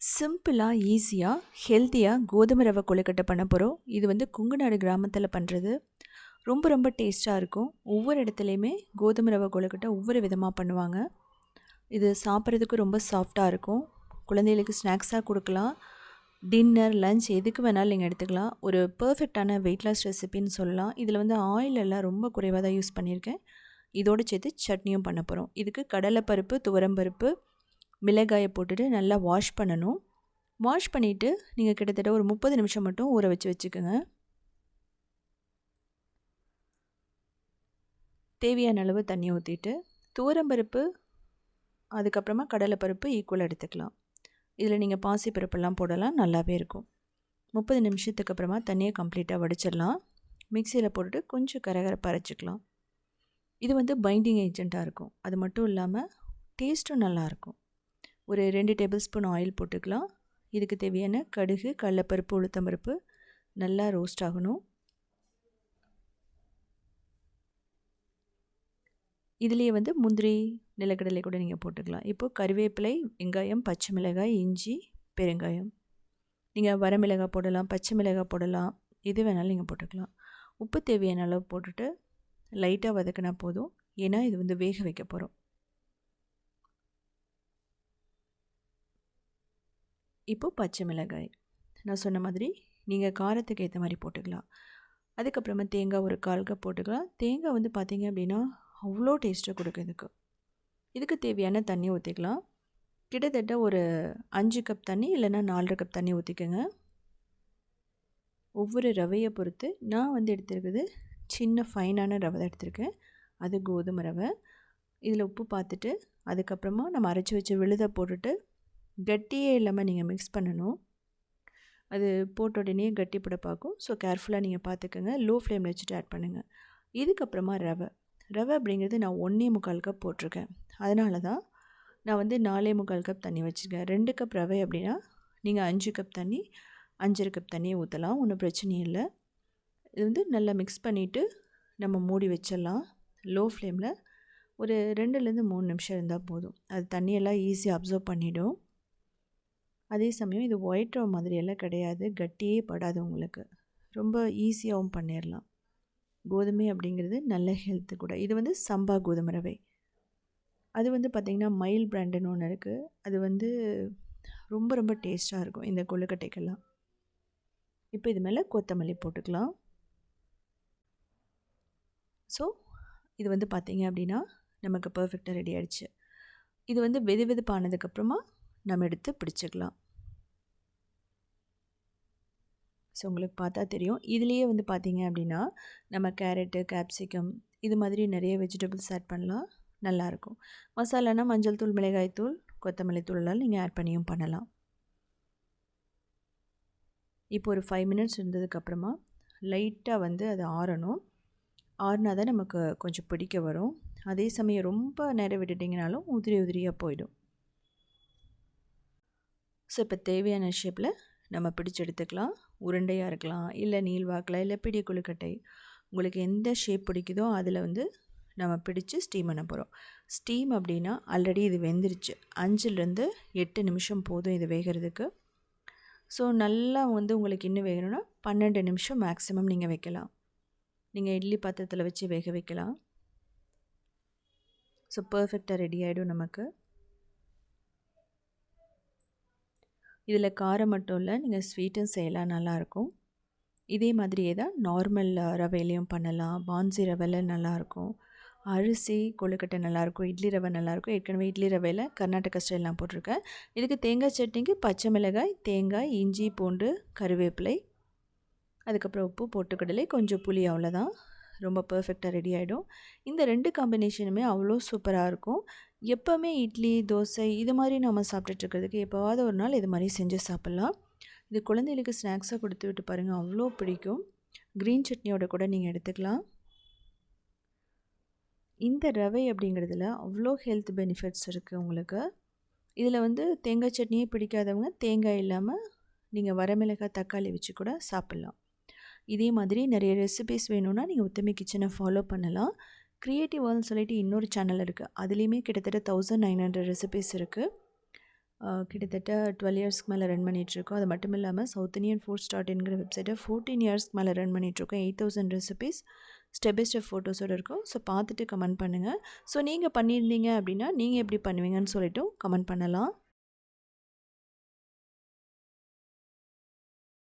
சிம்பிளாக ஈஸியாக ஹெல்த்தியாக கோதுமை ரவை கொழுக்கட்டை பண்ண போகிறோம் இது வந்து குங்குநாடு கிராமத்தில் பண்ணுறது ரொம்ப ரொம்ப டேஸ்ட்டாக இருக்கும். ஒவ்வொரு இடத்துலையுமே கோதுமை ரவை கொழுக்கட்டை ஒவ்வொரு விதமாக பண்ணுவாங்க. இது சாப்பிட்றதுக்கு ரொம்ப சாஃப்டாக இருக்கும். குழந்தைகளுக்கு ஸ்நாக்ஸாக கொடுக்கலாம். டின்னர் லஞ்ச் எதுக்கு வேணாலும் நீங்கள் எடுத்துக்கலாம். ஒரு பர்ஃபெக்டான வெயிட் லாஸ் ரெசிபின்னு சொல்லலாம். இதில் வந்து ஆயில் எல்லாம் ரொம்ப குறைவாக தான் யூஸ் பண்ணியிருக்கேன். இதோடு சேர்த்து சட்னியும் பண்ண போகிறோம் இதுக்கு கடலைப்பருப்பு துவரம்பருப்பு மிளகாயை போட்டுட்டு நல்லா வாஷ் பண்ணணும். வாஷ் பண்ணிவிட்டு நீங்கள் கிட்டத்தட்ட ஒரு முப்பது நிமிஷம் மட்டும் ஊற வச்சு வச்சுக்கோங்க. தேவையான அளவு தண்ணி ஊற்றிட்டு துவரம்பருப்பு அதுக்கப்புறமா கடலைப்பருப்பு ஈக்குவலாக எடுத்துக்கலாம். இதில் நீங்கள் பாசி பருப்புலாம் போடலாம் நல்லாவே இருக்கும். முப்பது நிமிஷத்துக்கு அப்புறமா தண்ணியை கம்ப்ளீட்டாக வடிச்சிடலாம். மிக்சியில் போட்டுட்டு கொஞ்சம் கரகரப்பு அரைச்சிக்கலாம். இது வந்து பைண்டிங் ஏஜெண்ட்டாக இருக்கும். அது மட்டும் இல்லாமல் டேஸ்ட்டும் நல்லாயிருக்கும் ஒரு ரெண்டு டேபிள் ஸ்பூன் ஆயில் போட்டுக்கலாம். இதுக்கு தேவையான கடுகு கடலப்பருப்பு உளுத்தம்பருப்பு நல்லா ரோஸ்ட் ஆகணும். இதுலேயே வந்து முந்திரி நிலக்கடலை கூட நீங்கள் போட்டுக்கலாம். இப்போது கருவேப்பிலை வெங்காயம் பச்சை மிளகாய் இஞ்சி பெருங்காயம். நீங்கள் வரமிளகாய் போடலாம் பச்சை மிளகாய் போடலாம் எது வேணாலும் நீங்கள் போட்டுக்கலாம். உப்பு தேவையான அளவு போட்டுட்டு லைட்டாக வதக்கினா போதும். ஏன்னா இது வந்து வேக வைக்க போகிறோம் இப்போது பச்சை மிளகாய். நான் சொன்ன மாதிரி நீங்கள் காரத்துக்கு ஏற்ற மாதிரி போட்டுக்கலாம். அதுக்கப்புறமா தேங்காய் ஒரு கால் கப் போட்டுக்கலாம். தேங்காய் வந்து பார்த்திங்க அப்படின்னா அவ்வளோ டேஸ்ட்டாக கொடுக்கும் இதுக்கு. இதுக்கு தேவையான தண்ணி ஊற்றிக்கலாம் கிட்டத்தட்ட ஒரு அஞ்சு கப் தண்ணி இல்லைன்னா நாலரை கப் தண்ணி ஊற்றிக்கோங்க ஒவ்வொரு ரவையை பொறுத்து நான் வந்து எடுத்துருக்குது சின்ன ஃபைனான ரவை தான் எடுத்திருக்கேன். அது கோதுமை ரவை. இதில் உப்பு பார்த்துட்டு அதுக்கப்புறமா நம்ம அரைச்சி வச்ச விழுதை போட்டுட்டு கட்டியே இல்லாமல் நீங்கள் மிக்ஸ் பண்ணணும். அது போட்ட உடனே கட்டிப்பட பார்க்கும். ஸோ கேர்ஃபுல்லாக நீங்கள் பார்த்துக்கோங்க. லோ ஃப்ளேமில் வச்சுட்டு ஆட் பண்ணுங்கள் இதுக்கப்புறமா ரவை. ரவை அப்படிங்கிறது நான் ஒன்றே முக்கால் கப் போட்டிருக்கேன். அதனால தான் நான் வந்து நாலே முக்கால் கப் தண்ணி வச்சுருக்கேன். ரெண்டு கப் ரவை அப்படின்னா நீங்கள் அஞ்சு கப் தண்ணி அஞ்சரை கப் தண்ணியை ஊற்றலாம் ஒன்றும் பிரச்சனையும் இல்லை. இது வந்து நல்லா மிக்ஸ் பண்ணிவிட்டு நம்ம மூடி வச்சிடலாம். லோ ஃப்ளேமில் ஒரு ரெண்டுலேருந்து மூணு நிமிஷம் இருந்தால் போதும். அது தண்ணியெல்லாம் ஈஸியாக அப்சர்வ் பண்ணிவிடும் அதே சமயம் இது ஒயிட் ரவ் மாதிரியெல்லாம் கிடையாது. கட்டியே படாது உங்களுக்கு. ரொம்ப ஈஸியாகவும் பண்ணிடலாம் கோதுமை அப்படிங்கிறது நல்ல ஹெல்த்து கூட. இது வந்து சம்பா கோதுமை ரவை. அது வந்து பார்த்திங்கன்னா மைல் பிராண்டுன்னு ஒன்று இருக்குது அது வந்து ரொம்ப ரொம்ப டேஸ்ட்டாக இருக்கும் இந்த கொழுக்கட்டைக்கெல்லாம். இப்போ இது மேலே கொத்தமல்லி போட்டுக்கலாம். ஸோ இது வந்து பார்த்திங்க அப்படின்னா நமக்கு பர்ஃபெக்டாக ரெடி ஆகிடுச்சு இது வந்து வெது வெதுப்பானதுக்கப்புறமா நம்ம எடுத்து பிடிச்சிக்கலாம். ஸோ உங்களுக்கு பார்த்தா தெரியும். இதுலேயே வந்து பார்த்திங்க அப்படின்னா நம்ம கேரட்டு கேப்சிகம் இது மாதிரி நிறைய வெஜிடபிள்ஸ் ஆட் பண்ணலாம். நல்லாயிருக்கும் மசாலானா மஞ்சள் தூள் மிளகாய் தூள் கொத்தமல்லி தூளெல்லாம் நீங்கள் ஆட் பண்ணியும் பண்ணலாம். இப்போ ஒரு ஃபைவ் மினிட்ஸ் இருந்ததுக்கப்புறமா லைட்டாக வந்து அது ஆறணும். ஆறுனா தான் நமக்கு கொஞ்சம் பிடிக்க வரும். அதே சமயம் ரொம்ப நேரம் விட்டுட்டிங்கனாலும் உதிரி உதிரியாக போயிடும். ஸோ இப்போ தேவையான ஷேப்பில் நம்ம பிடிச்சி எடுத்துக்கலாம். உருண்டையாக இருக்கலாம் இல்லை நீள்வாக்கில் இல்லை பிடி கொழுக்கட்டை உங்களுக்கு எந்த ஷேப் பிடிக்குதோ அதில் வந்து நம்ம பிடிச்சி ஸ்டீம் பண்ண போகிறோம் ஸ்டீம் அப்படின்னா ஆல்ரெடி இது வெந்துருச்சு. அஞ்சுலேருந்து எட்டு நிமிஷம் போதும் இது வேகிறதுக்கு. ஸோ நல்லா வந்து உங்களுக்கு இன்னும் வேகணும்னா பன்னெண்டு நிமிஷம் மேக்ஸிமம் நீங்கள் வைக்கலாம். நீங்கள் இட்லி பாத்திரத்தில் வச்சு வேக வைக்கலாம். ஸோ பர்ஃபெக்டாக ரெடி ஆகிடும் நமக்கு. இதில் காரம் மட்டும் இல்லை நீங்கள் ஸ்வீட்டும் செய்யலாம் நல்லாயிருக்கும். இதே மாதிரியே தான் நார்மல் ரவையிலையும் பண்ணலாம். பான்சி ரவையில் நல்லாயிருக்கும். அரிசி கொழுக்கட்டை நல்லாயிருக்கும். இட்லி ரவை நல்லாயிருக்கும். ஏற்கனவே இட்லி ரவையில் கர்நாடகா ஸ்டைல்லாம் போட்டிருக்கேன். இதுக்கு தேங்காய் சட்னிக்கு பச்சை மிளகாய் தேங்காய் இஞ்சி பூண்டு கருவேப்பிலை அதுக்கப்புறம் உப்பு போட்டுக்கடலை கொஞ்சம் புளி அவ்வளோதான். ரொம்ப பர்ஃபெக்டாக ரெடி ஆகிடும் இந்த ரெண்டு காம்பினேஷனுமே அவ்வளோ சூப்பராக இருக்கும். எப்போவுமே இட்லி தோசை இது மாதிரி நம்ம சாப்பிட்டுட்ருக்கிறதுக்கு எப்போவாவது ஒரு நாள் இது மாதிரி செஞ்சு சாப்பிட்லாம். இது குழந்தைகளுக்கு ஸ்நாக்ஸாக கொடுத்து விட்டு பாருங்கள் அவ்வளோ பிடிக்கும். க்ரீன் சட்னியோட கூட நீங்கள் எடுத்துக்கலாம். இந்த ரவை அப்படிங்கிறதுல அவ்வளோ ஹெல்த் பெனிஃபிட்ஸ் இருக்குது உங்களுக்கு. இதில் வந்து தேங்காய் சட்னியே பிடிக்காதவங்க தேங்காய் இல்லாமல் நீங்கள் வரமிளகாய் தக்காளி வச்சு கூட சாப்பிட்லாம். இதே மாதிரி நிறைய ரெசிபிஸ் வேணும்னா நீங்கள் உத்தமி கிச்சனை ஃபாலோ பண்ணலாம். க்ரியேட்டிவ் வேர்ல்னு சொல்லிட்டு இன்னொரு சேனல் இருக்குது அதுலேயுமே கிட்டத்தட்ட தௌசண்ட் நைன் ஹண்ட்ரட் ரெசிபிஸ் இருக்குது கிட்டத்தட்ட டுவெல் இயர்ஸ்க்கு மேலே ரன் பண்ணிகிட்ருக்கோம் அது மட்டும் இல்லாமல் சவுத் இந்தியன் ஃபுட் ஸ்டார்ட் என்கிற வெப்சைட்டை ஃபோர்டீன் இயர்ஸ்க்கு மேலே ரன் பண்ணிகிட்ருக்கோம் eight thousand recipes step by step ஃபோட்டோஸோடு இருக்கும். ஸோ பார்த்துட்டு கமெண்ட் பண்ணுங்கள் ஸோ நீங்கள் பண்ணியிருந்தீங்க அப்படின்னா நீங்கள் எப்படி பண்ணுவீங்கன்னு சொல்லிவிட்டு கமெண்ட் பண்ணலாம்.